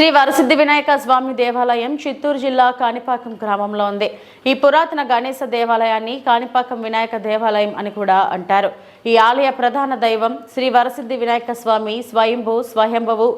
శ్రీ వరసిద్ధి వినాయక స్వామి దేవాలయం చిత్తూరు జిల్లా కాణిపాకం గ్రామంలో ఉంది. ఈ పురాతన గణేశ దేవాలయాన్ని కాణిపాకం వినాయక దేవాలయం అని కూడా అంటారు. ఈ ఆలయ ప్రధాన దైవం శ్రీ వరసిద్ధి వినాయక స్వామి స్వయంభు స్వయంభవు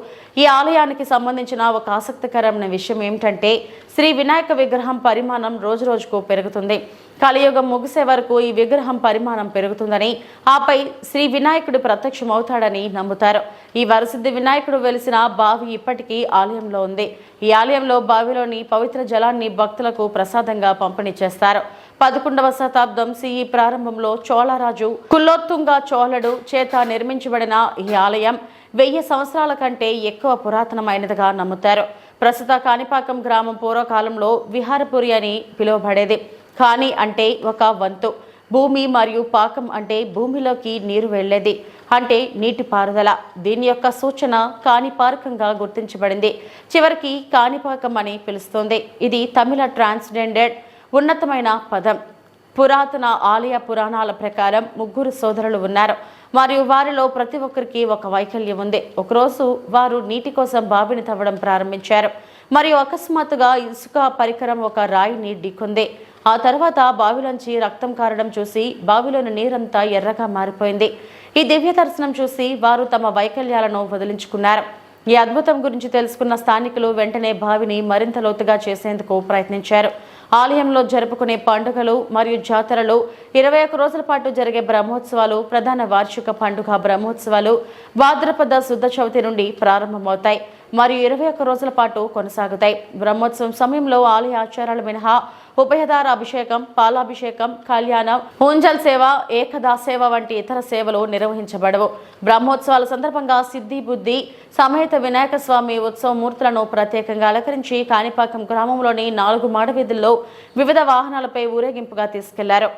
ఈ ఆలయానికి సంబంధించిన ఒక ఆసక్తికరమైన విషయం ఏమిటంటే శ్రీ వినాయక విగ్రహం పరిమాణం రోజురోజుకు పెరుగుతుంది. కలియుగం ముగిసే వరకు ఈ విగ్రహం పరిమాణం పెరుగుతుందని ఆపై శ్రీ వినాయకుడు ప్రత్యక్షమవుతాడని నమ్ముతారు. ఈ వరసిద్ధి వినాయకుడు వెలిసిన బావి ఇప్పటికీ ఆలయంలో ఉంది. ఈ ఆలయంలో బావిలోని పవిత్ర జలాన్ని భక్తులకు ప్రసాదంగా పంపిణీ చేస్తారు. పదకొండవ శతాబ్దం సిఈ ప్రారంభంలో చోళరాజు కుల్లోత్తుంగ చోళడు చేత నిర్మించబడిన ఈ ఆలయం వెయ్యి సంవత్సరాల కంటే ఎక్కువ పురాతనమైనదిగా నమ్ముతారు. ప్రస్తుత కాణిపాకం గ్రామం పూర్వకాలంలో విహారపురి అని పిలువబడేది. కాని అంటే ఒక వంతు భూమి మరియు పాకం అంటే భూమిలోకి నీరు వెళ్ళేది అంటే నీటి పారుదల దీని యొక్క సూచన కాణిపారకంగా గుర్తించబడింది. చివరికి కాణిపాకం అని పిలుస్తుంది. ఇది తమిళ ట్రాన్స్జెండెడ్ ఉన్నతమైన పదం. పురాతన ఆలయ పురాణాల ప్రకారం ముగ్గురు సోదరులు ఉన్నారు. మరియు వారిలో ప్రతి ఒక్కరికి ఒక వైకల్యం ఉంది. ఒకరోజు వారు నీటి కోసం బావిని తవ్వడం ప్రారంభించారు. మరియు అకస్మాత్తుగా ఇసుక పరికరం ఒక రాయిని ఢీకొంది. ఆ తర్వాత బావిలోంచి రక్తం కారడం చూసి బావిలోని నీరంతా ఎర్రగా మారిపోయింది. ఈ దివ్య దర్శనం చూసి వారు తమ వైకల్యాలను వదిలించుకున్నారు. ఈ అద్భుతం గురించి తెలుసుకున్న స్థానికులు వెంటనే బావిని మరింత లోతుగా చేసేందుకు ప్రయత్నించారు. ఆలయంలో జరుపుకునే పండుగలు మరియు జాతరలు ఇరవై ఒక్క రోజుల పాటు జరిగే బ్రహ్మోత్సవాలు ప్రధాన వార్షిక పండుగ బ్రహ్మోత్సవాలు భాద్రపద శుద్ధ చవితి నుండి ప్రారంభమవుతాయి. మరియు ఇరవై ఒక్క రోజుల పాటు కొనసాగుతాయి. బ్రహ్మోత్సవం సమయంలో ఆలయ ఆచారాలు మినహా ఉభయదార అభిషేకం పాలాభిషేకం కళ్యాణం ఊంజల్ సేవ ఏకదా సేవ వంటి ఇతర సేవలు నిర్వహించబడవు. బ్రహ్మోత్సవాల సందర్భంగా సిద్ధి బుద్ధి సమేత వినాయక స్వామి ఉత్సవ మూర్తులను ప్రత్యేకంగా అలంకరించి కాణిపాకం గ్రామంలోని నాలుగు మాడవీధుల్లో వివిధ వాహనాలపై ఊరేగింపుగా తీసుకెళ్ళారు.